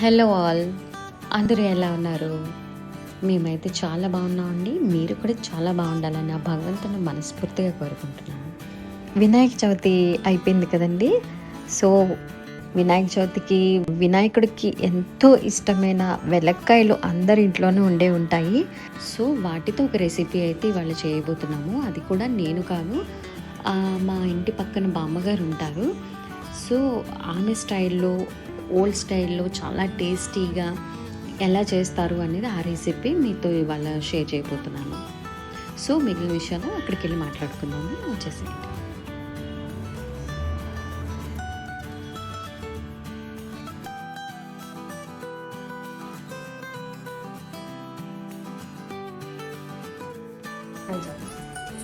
Hello all అందరూ ఎలా ఉన్నారు? మేమైతే చాలా బాగున్నామండి మీరు కూడా చాలా బాగుండాలని ఆ భగవంతుని మనస్ఫూర్తిగా కోరుకుంటున్నాను. వినాయక చవితి అయిపోయింది కదండి. సో వినాయక చవితికి వినాయకుడికి ఎంతో ఇష్టమైన వెలక్కాయలు అందరి ఇంట్లోనే ఉండే ఉంటాయి. సో వాటితో ఒక రెసిపీ అయితే ఇవాళ చేయబోతున్నాము. అది కూడా నేను కాదు మా ఇంటి పక్కన బామ్మగారు ఉంటారు. సో ఆమె స్టైల్లో ఓల్డ్ స్టైల్లో చాలా టేస్టీగా ఎలా చేస్తారు అనేది ఆ రెసిపీ మీతో ఇవాళ షేర్ చేయబోతున్నాను. సో మిగిలిన విషయాలు అక్కడికి వెళ్ళి మాట్లాడుకుందాము. వచ్చేసేయండి.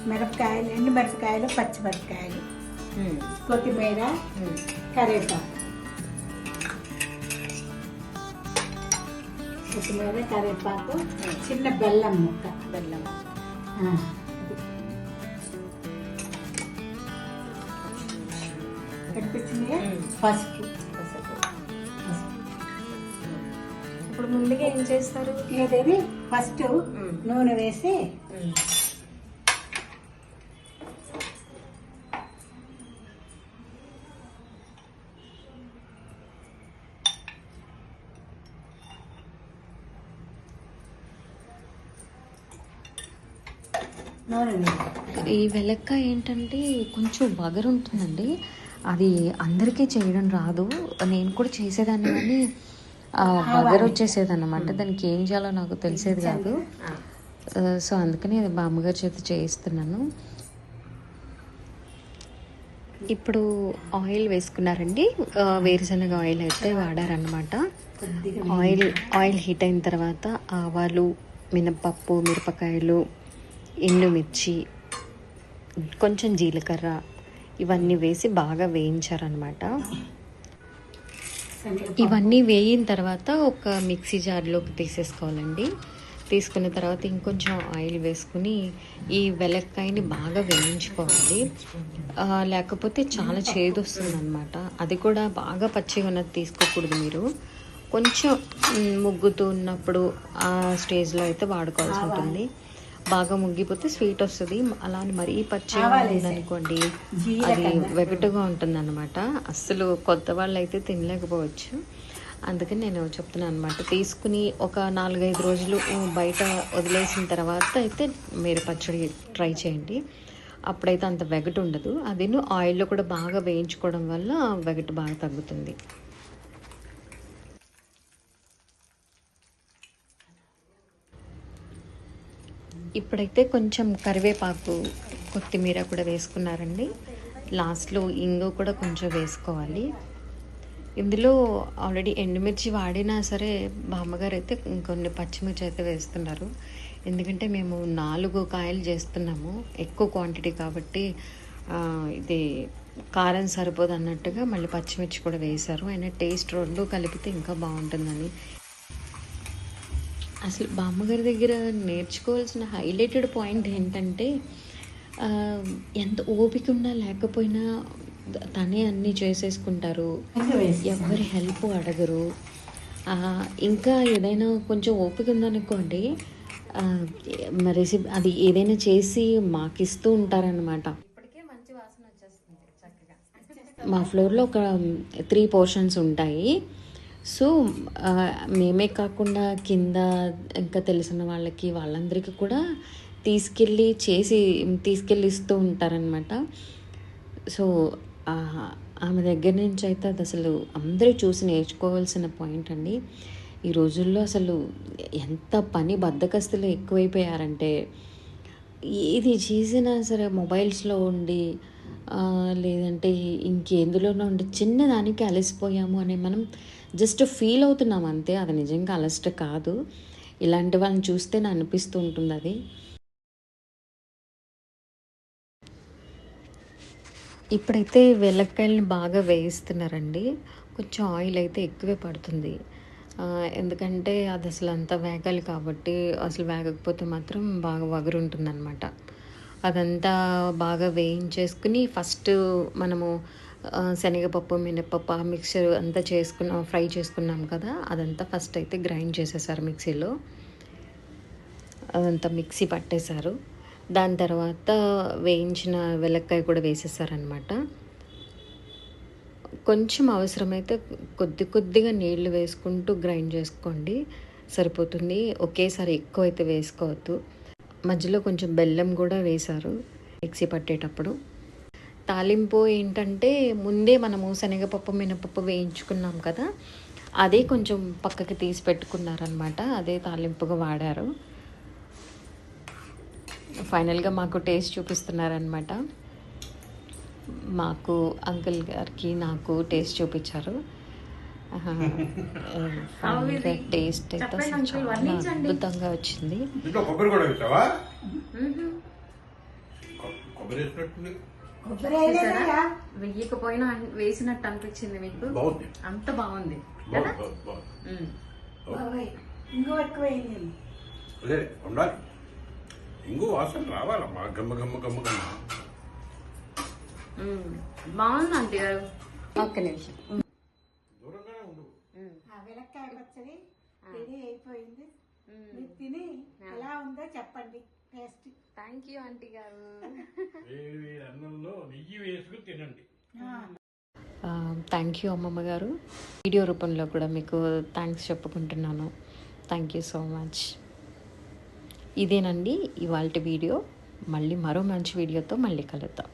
మిరపకాయలు ఎండు మిరపకాయలు పచ్చిమిరపకాయలు కొత్తిమీర కరివేపాకు. కొత్తిమీర కరివేపాకు చిన్న బెల్లం ముక్క. బెల్లం. కనిపించింది పసుపు. పసుపు. ఇప్పుడు ముందుగా ఏం చేస్తారు? ఏదేది ఫస్ట్ నూనె వేసి ఈ వెలక్కాయ ఏంటంటే కొంచెం వగరు ఉంటుందండి అది అందరికీ చేయడం రాదు. నేను కూడా చేసేదాన్ని కానీ ఆ వగరు వచ్చేసేది అనమాట దానికి ఏం చేయాలో నాకు తెలిసేది కాదు. సో అందుకని అది మా అమ్మగారి చేత చేయిస్తున్నాను. ఇప్పుడు ఆయిల్ వేసుకున్నారండి. వేరుశనగ ఆయిల్ అయితే వాడారనమాట ఆయిల్ ఆయిల్ హీట్ అయిన తర్వాత ఆవాలు మినపప్పు మిరపకాయలు ఎండుమిర్చి కొంచెం జీలకర్ర ఇవన్నీ వేసి బాగా వేయించారనమాట ఇవన్నీ వేయిన తర్వాత ఒక మిక్సీ జార్లోకి తీసేసుకోవాలండి. తీసుకున్న తర్వాత ఇంకొంచెం ఆయిల్ వేసుకుని ఈ వెలక్కాయని బాగా వేయించుకోవాలి. లేకపోతే చాలా చేదు వస్తుంది అనమాట అది కూడా బాగా పచ్చిగా ఉన్నది తీసుకోకూడదు మీరు. కొంచెం ముగ్గుతూ ఉన్నప్పుడు ఆ స్టేజ్లో అయితే వాడుకోవాల్సి ఉంటుంది. బాగా ముగ్గిపోతే స్వీట్ వస్తుంది. అలా అని మరీ పచ్చిగా వేసాయి. ఉందనుకోండి అది. వెగటుగా ఉంటుంది అనమాట అస్సలు కొత్త వాళ్ళు అయితే తినలేకపోవచ్చు. అందుకని నేను చెప్తున్నాను అనమాట తీసుకుని ఒక నాలుగైదు రోజులు బయట వదిలేసిన తర్వాత అయితే మీరు పచ్చడి ట్రై చేయండి. అప్పుడైతే అంత వెగటు ఉండదు. అదిను ఆయిల్లో కూడా బాగా వేయించుకోవడం వల్ల వెగటు బాగా తగ్గుతుంది. ఇప్పుడైతే కొంచెం కరివేపాకు కొత్తిమీర కూడా వేసుకున్నారండి. లాస్ట్లో ఇంగు కూడా కొంచెం వేసుకోవాలి. ఇందులో ఆల్రెడీ ఎండుమిర్చి వాడినా సరే బామ్మగారు అయితే ఇంకొన్ని పచ్చిమిర్చి అయితే వేస్తున్నారు. ఎందుకంటే మేము నాలుగు కాయలు చేస్తున్నాము. ఎక్కువ క్వాంటిటీ కాబట్టి ఇది కారం సరిపోదు అన్నట్టుగా మళ్ళీ పచ్చిమిర్చి కూడా వేశారు. అయినా టేస్ట్ రెండు కలిపితే ఇంకా బాగుంటుందని అసలు బామ్మగారి దగ్గర నేర్చుకోవాల్సిన హైలైటెడ్ పాయింట్ ఏంటంటే ఎంత ఓపిక ఉన్నా లేకపోయినా తనే అన్నీ చేసేసుకుంటారు. ఎవరి హెల్ప్ అడగరు. ఇంకా ఏదైనా కొంచెం ఓపిక ఉందనుకోండి రెసిపీ అది ఏదైనా చేసి మాకు ఇస్తూ ఉంటారనమాట మా ఫ్లోర్లో ఒక త్రీ పోర్షన్స్ ఉంటాయి. సో మేమే కాకుండా కింద ఇంకా తెలిసిన వాళ్ళకి వాళ్ళందరికీ కూడా తీసుకెళ్ళి చేసి తీసుకెళ్ళి ఇస్తూ ఉంటారనమాట సో ఆమె దగ్గర నుంచి అయితే అది అసలు అందరూ చూసి నేర్చుకోవాల్సిన పాయింట్ అండి. ఈ రోజుల్లో అసలు ఎంత పని బద్దకస్తులు ఎక్కువైపోయారంటే ఏది చేసినా సరే మొబైల్స్లో ఉండి లేదంటే ఇంకేందులోనో ఉండి చిన్నదానికి అలసిపోయాము అని మనం జస్ట్ ఫీల్ అవుతున్నాం అంతే. అది నిజంగా అలసట కాదు. ఇలాంటి వాళ్ళని చూస్తే నా అనిపిస్తూ ఉంటుంది అది. ఇప్పుడైతే వెల్లకాయలను బాగా వేయిస్తున్నారండి. కొంచెం ఆయిల్ అయితే ఎక్కువే పడుతుంది. ఎందుకంటే అది అసలు అంత వేగాలి కాబట్టి అసలు వేగకపోతే మాత్రం బాగా వగరుంటుందన్నమాట. అదంతా బాగా వేయించేసుకుని ఫస్ట్ మనము శనగపప్పు మినపప్పు ఆ మిక్చర్ అంతా చేసుకున్నాం ఫ్రై చేసుకున్నాం కదా అదంతా ఫస్ట్ అయితే గ్రైండ్ చేసేసారు మిక్సీలో. అదంతా మిక్సీ పట్టేశారు. దాని తర్వాత వేయించిన వెలక్కాయ కూడా వేసేసారనమాట కొంచెం అవసరమైతే కొద్ది కొద్దిగా నీళ్ళు వేసుకుంటూ గ్రైండ్ చేసుకోండి. సరిపోతుంది. ఒకేసారి ఎక్కువ అయితే వేసుకోవద్దు. మధ్యలో కొంచెం బెల్లం కూడా వేశారు మిక్సీ పట్టేటప్పుడు. తాలింపు ఏంటంటే ముందే మనము శనగపప్పు మినపప్పు వేయించుకున్నాం కదా అదే కొంచెం పక్కకి తీసి పెట్టుకున్నారనమాట అదే తాలింపుగా వాడారు. ఫైనల్గా మాకు టేస్ట్ చూపిస్తున్నారనమాట. మాకు అంకుల్ గారికి నాకు టేస్ట్ చూపించారు. టేస్ట్ అయితే అద్భుతంగా వచ్చింది. కొబ్బరి కూడా వేసావా కొ- కొబ్బరి. వెయ్యకపోయినా వేసినట్టు అనిపించింది మీకు? బాగుంది. అంత బాగుంది. బాగుంది బాగుంది, బాగుంది. మ్మ్. బాబాయ్, ఇంకో ఎక్కువ వేయలేదు అదే ఉండాలి. ఇంకో వాసన రావాలమ్మా గమ్మ గమ్మ గమ్మ గమ్మ మ్మ్. బాగుంది ఆంటీ గారు. ఒక్క నిమిషం. ఆ వెలక్కాయ పచ్చడి రెడీ అయిపోయింది. మీరు తిని ఎలా ఉందో చెప్పండి. టేస్ట్. థ్యాంక్ యూ ఆంటీ గారు. వేడి వేడి అన్నంలో నెయ్యి వేసుకుని తినండి. థ్యాంక్ యూ అమ్మమ్మ గారు. వీడియో రూపంలో కూడా మీకు థ్యాంక్స్ చెప్పుకుంటున్నాను. Thank you so much. ఇదేనండి ఇవాళ వీడియో. మళ్ళీ మరో మంచి వీడియోతో మళ్ళీ కలుద్దాం.